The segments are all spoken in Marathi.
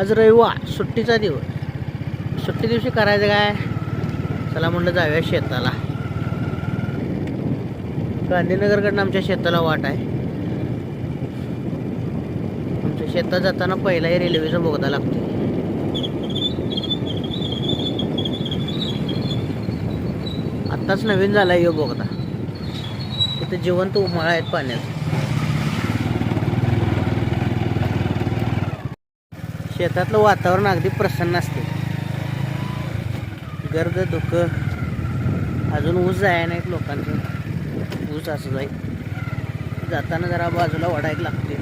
आज रविवार सुट्टीचा दिवस. सुट्टी दिवशी करायचं काय? चला म्हणलं जाऊया शेताला. गांधीनगरकडनं आमच्या शेताला वाट आहे. आमच्या शेतात जाताना पहिलाही रेल्वेचा बोगदा लागतो आत्ताच नवीन झाला यो बोगदा. तिथे जिवंत उमाळा आहेत पाण्यात. शेतातलं वातावरण अगदी प्रसन्न असते. गर्द दुःख अजून ऊस जाय नाहीत लोकांचं. ऊस असं जाईल जाताना जरा बाजूला वडायला लागते.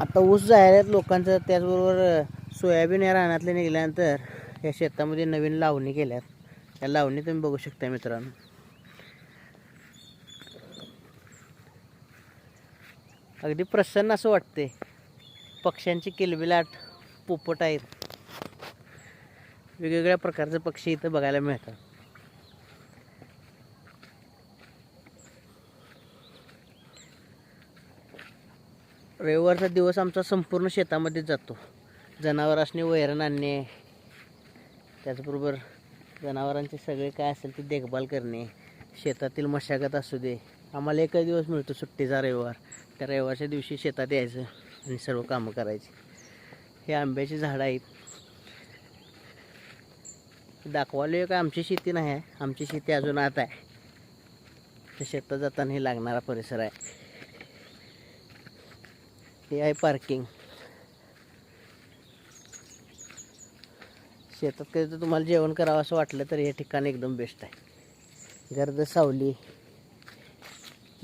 आता ऊस जायला लोकांचं त्याचबरोबर सोयाबीन या रानातले निघाल्यानंतर या शेतामध्ये नवीन लावणी केल्यात. या लावणी तुम्ही बघू शकता मित्रांनो. अगदी प्रसन्न असं वाटते पक्ष्यांची किलबिलाट पोपट आहेत. वेगवेगळ्या प्रकारचे पक्षी इथं बघायला मिळतात. रविवारचा दिवस आमचा संपूर्ण शेतामध्येच जातो. जनावरांनी वैरण आणणे. त्याचबरोबर जनावरांचे सगळे काय असेल ते देखभाल करणे. शेतातील मशागत असू दे. आम्हाला एकच दिवस मिळतो सुट्टीचा रविवार. त्या रविवारच्या दिवशी शेतात यायचं आणि सर्व कामं करायची. हे आंब्याची झाडं आहेत. दाखवायला का आमची शेती नाही आहे. आमची शेती अजून आत आहे. त्या शेतात जाताना हे लागणारा परिसर आहे. हे आहे पार्किंग शेतात कधी तर तुम्हाला जेवण करावं असं वाटलं तर हे ठिकाण एकदम बेस्ट आहे. गर्द सावली.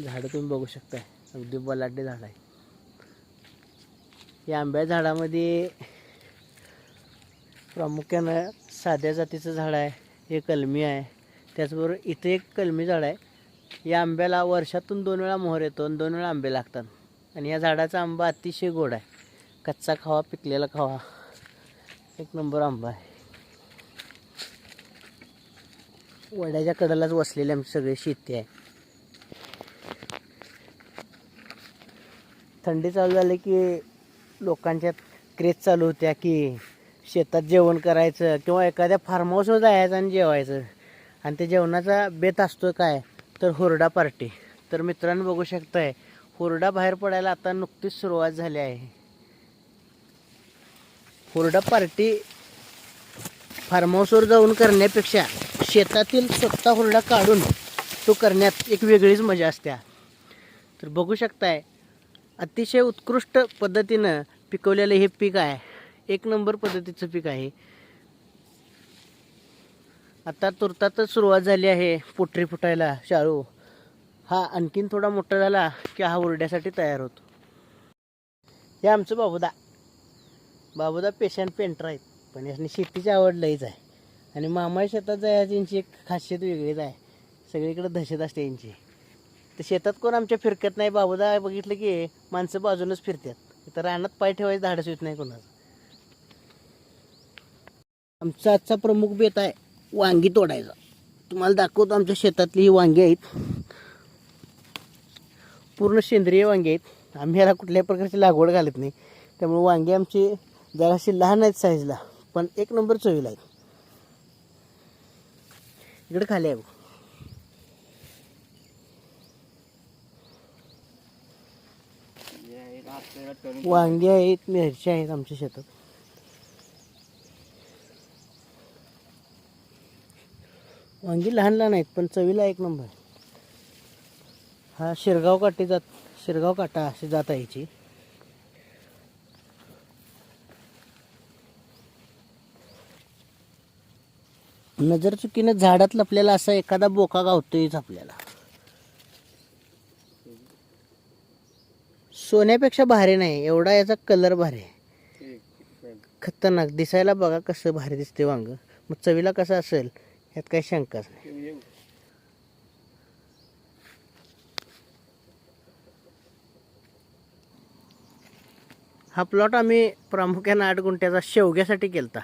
झाडं तुम्ही बघू शकता अगदी बलाढ्य झाड आहे. या आंब्या झाडामध्ये प्रामुख्यानं साध्या जातीचं झाड आहे हे कलमी आहे. त्याचबरोबर इथे एक कलमी झाड आहे. या आंब्याला वर्षातून दोन वेळा मोहर येतो आणि दोन वेळा आंबे लागतात. आणि या झाडाचा आंबा अतिशय गोड आहे. कच्चा खावा पिकलेला खावा. एक नंबर आंबा आहे. वड्याच्या कडेलाच वसलेली आमची सगळी शेती आहे. थंडी चालू झाली की लोकांच्या क्रेज चालू होत्या की शेतात जेवण करायचं किंवा एखाद्या फार्म हाऊसवर जायचं आणि जेवायचं. आणि ते जेवणाचा बेत असतो काय? तर हुरडा पार्टी तर मित्रांनो बघू शकताय हुरडा बाहेर पडायला आता नुकतीच सुरुवात झाली आहे. हुरडा पार्टी फार्म हाऊसवर जाऊन करण्यापेक्षा शेतातील स्वतः हुरडा काढून तो करण्यात एक वेगळीच मजा असते तर बघू शकताय अतिशय उत्कृष्ट पद्धतीनं पिकवलेलं हे पीक आहे. एक नंबर पद्धतीचं पीक आहे. आता तुर्तातच सुरुवात झाली आहे पोटरी फुटायला शाळू. हा आणखीन थोडा मोठा झाला की हा उरड्यासाठी तयार होतो. हे आमचं बाबूदा. बाबूदा पेशंट पेंटर आहेत. पण याने शेतीची आवड लईच आहे. आणि मामा शेतात जायची यांची एक खासियत वेगळीच आहे. सगळीकडे दहशत असते यांची. तर शेतात कोण आमच्या फिरकत नाही. बाबूदा बघितलं की माणसं बाजूनच फिरतात. तर रानात पाय ठेवायचं धाडस येत नाही कोणाचं. आमचा आजचा प्रमुख बेत आहे वांगी तोडायचा. तुम्हाला दाखवतो आमच्या शेतातली ही वांगी आहेत. पूर्ण सेंद्रिय वांगी आहेत. आम्ही याला कुठल्याही प्रकारची लागवड घालत नाही. त्यामुळे वांगी आमची जराशी लहान आहेत साईजला पण एक नंबर चवीला आहेत. इकडे खाली आहे बघ. वांगी आहेत मिरची आहेत आमच्या शेतात. वांगी लहान लहान आहेत पण चवीला एक नंबर. हा शिरगाव काठी जात शिरगाव काटा अशी जात आहे याची. नजर चुकीनं झाडात लपलेला असा एखादा बोका गावतोयच आपल्याला. सोन्यापेक्षा भारी नाही एवढा याचा कलर भारी आहे. खतरनाक. दिसायला बघा कसं भारी दिसते वांग. मग चवीला कसं असेल यात काही शंकाच नाही. हा प्लॉट आम्ही प्रामुख्यानं आठ गुंठ्याचा शेवग्यासाठी केलता.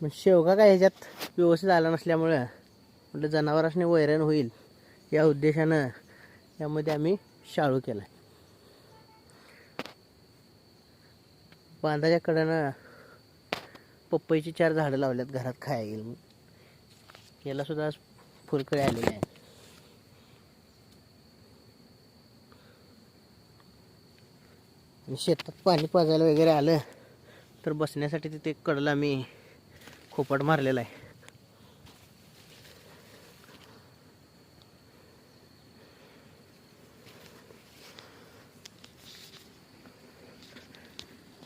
पण शेवगा काय ह्याच्यात व्यवस्थित आला नसल्यामुळं म्हटलं जनावरांनी वैरण होईल. या उद्देशानं यामध्ये आम्ही शाळू केला बांधाच्या कडेनं पपईची चार झाडं लावल्यात घरात खाया येईल याला सुद्धा आज फुलकळी आलेली आहे. शेतात पाणी पाजायला वगैरे आलं तर बसण्यासाठी तिथे कडला मी खोपट मारलेला आहे.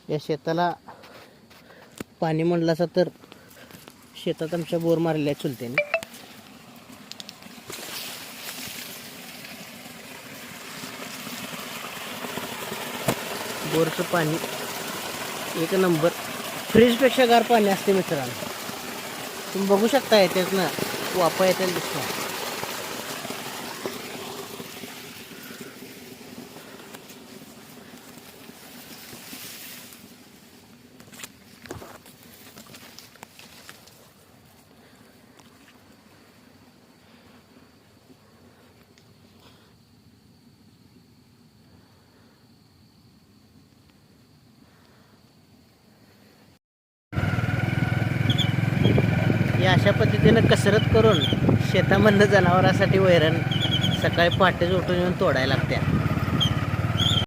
या शेताला पाणी म्हणलं असं तर शेतात आमच्या बोर मारलेल्या आहेत चुलत्याने. बोरचं पाणी एक नंबर. फ्रीजपेक्षा गार पाणी असते मित्रांनो. तुम्ही बघू शकता याच्यातनं वापा येते दिसतो की अशा पद्धतीनं कसरत करून शेतामधनं जनावरासाठी वैरण सकाळी पहाटेच उठून येऊन तोडायला लागत्या.